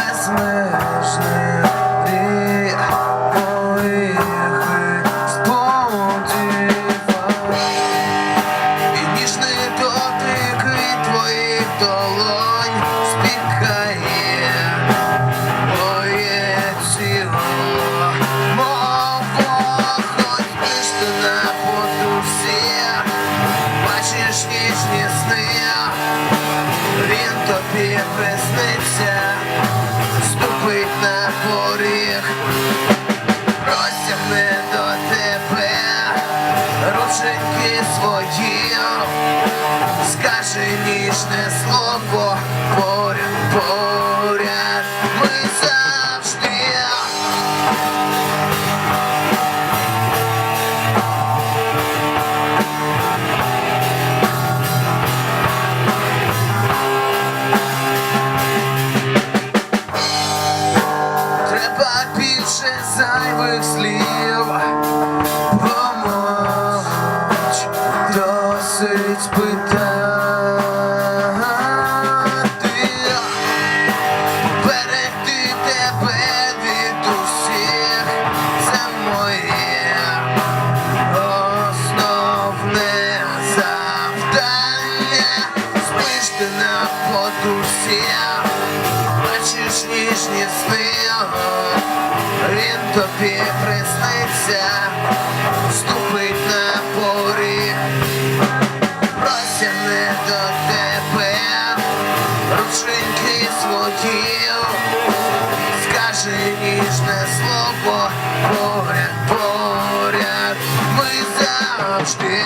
безмежний рік Поїхай сподівай І ніжний дотик від долонь Спікає моє тіло. Мов вогонь Між ти на подушці Бачиш нічні сни Він тобі присниться рученьки свої, скаже ніжне слово, поряд, поряд, ми завжди. Треба більше зайвих слів Ніжні сни, він тобі присниться, ступить на поріг, просяне до тебе, рученьки свої, скаже ніжне слово, поряд, поряд, ми завжди.